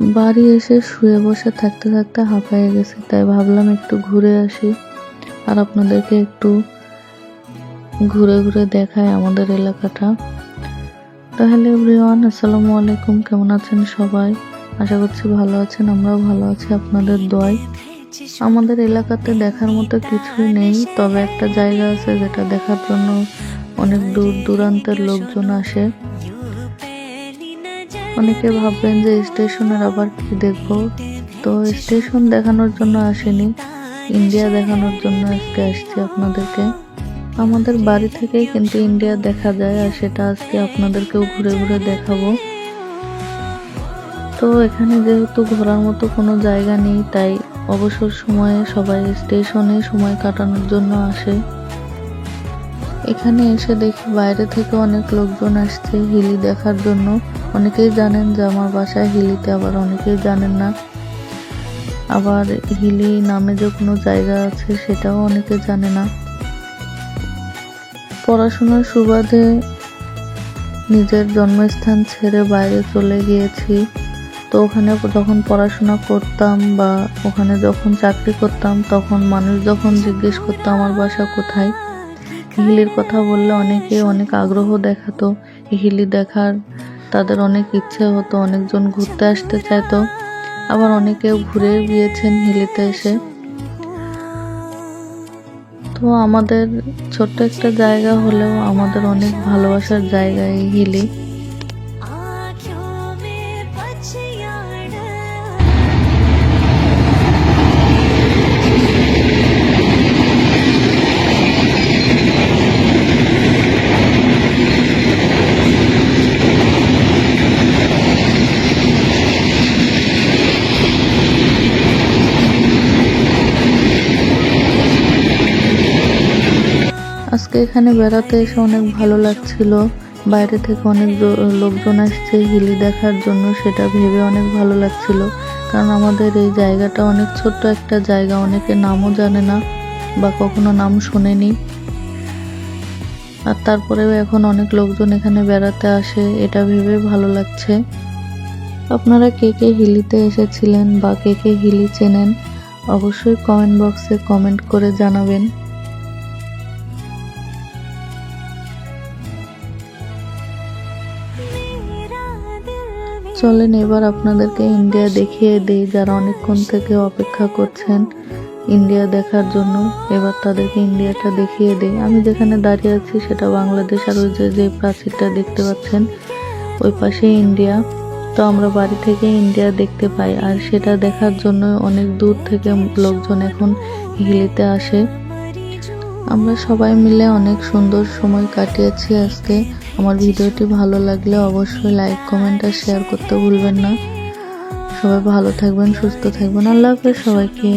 বাড়ি এসে শুয়ে বসে থাকতে থাকতে হাঁপায়ে গেছে, তাই ভাবলাম একটু ঘুরে আসি। আর আপনাদেরকে একটু ঘুরে ঘুরে দেখায় আমাদের এলাকাটা। তাহলে এভরিওয়ান আসসালামু আলাইকুম, কেমন আছেন সবাই? আশা করছি ভালো আছেন, আমরাও ভালো আছি, আপনাদের দোয়ায়। আমাদের এলাকাতে দেখার মতো কিছুই নেই, তবে একটা জায়গা আছে যেটা দেখার জন্য অনেক দূর দূরান্তের লোকজন আসে। অনেকে ভাববেন যে স্টেশনের আবার কি দেখব? তো স্টেশন দেখানোর জন্য আসেনি। ইন্ডিয়া দেখানোর জন্য আজকে আসছি আপনাদেরকে। আমাদের বাড়ি থেকেই কিন্তু ইন্ডিয়া দেখা যায়, আর সেটা আজকে আপনাদেরকেও ঘুরে ঘুরে দেখাবো। তো এখানে যেহেতু ঘোরার মতো কোনো জায়গা নেই, তাই অবসর সময়ে সবাই স্টেশনে সময় কাটানোর জন্য আসে। এখানে এসে দেখি বাইরে থেকে অনেক লোকজন আসছে হিলি দেখার জন্য। অনেকেই জানেন যে আমার বাসায় হিলিতে, আবার অনেকেই জানেন না। আবার হিলি নামে যে কোনো জায়গা আছে সেটাও অনেকে জানে না। পড়াশোনার সুবাদে নিজের জন্মস্থান ছেড়ে বাইরে চলে গিয়েছি। তো ওখানে যখন পড়াশোনা করতাম বা ওখানে যখন চাকরি করতাম, তখন মানুষ যখন জিজ্ঞেস করতো, আমার বাসা কোথায়? হিলির কথা বললে অনেকে অনেক আগ্রহ দেখাতো। হিলি দেখার তাদের অনেক ইচ্ছে হতো, অনেকজন ঘুরতে আসতে চাইতো। আবার অনেকেও ঘুরে গিয়েছেন হিলিতে এসে। তো আমাদের ছোট্ট একটা জায়গা হলেও আমাদের অনেক ভালোবাসার জায়গা এই হিলি। এখানে বেড়াতে এসে অনেক ভালো লাগছিল। বাইরে থেকে অনেক লোকজন আসছে হিলি দেখার জন্য, সেটা ভেবে অনেক ভালো লাগছিল। কারণ আমাদের এই জায়গাটা অনেক ছোট্ট একটা জায়গা, অনেকে নামও জানে না বা কখনো নাম শোনেনি। আর তারপরেও এখন অনেক লোকজন এখানে বেড়াতে আসে, এটা ভেবে ভালো লাগছে। আপনারা কে কে হিলিতে এসেছিলেন বা কে কে হিলি চেনেন, অবশ্যই কমেন্ট বক্সে কমেন্ট করে জানাবেন। চলেন, এবার আপনাদেরকে ইন্ডিয়া দেখিয়ে দেই যারা অনেকক্ষণ থেকে অপেক্ষা করছেন ইন্ডিয়া দেখার জন্য। এবার তাদেরকে ইন্ডিয়াটা দেখিয়ে দেই। আমি যেখানে দাঁড়িয়ে আছি সেটা বাংলাদেশ আর ওই যে প্রাচীরটা দেখতে পাচ্ছেন, ওই পাশে ইন্ডিয়া। তো আমরা বাড়ি থেকে ইন্ডিয়া দেখতে পাই। আর সেটা দেখার জন্য অনেক দূর থেকে লোকজন এখন হিলিতে আসে। আমরা সবাই মিলে অনেক সুন্দর সময় কাটিয়েছি আজকে। আমার ভিডিওটি ভালো লাগলে অবশ্যই লাইক কমেন্ট আর শেয়ার করতে ভুলবেন না। সবাই ভালো থাকবেন, সুস্থ থাকবেন। আল্লাহ হাফেজ সবাইকে।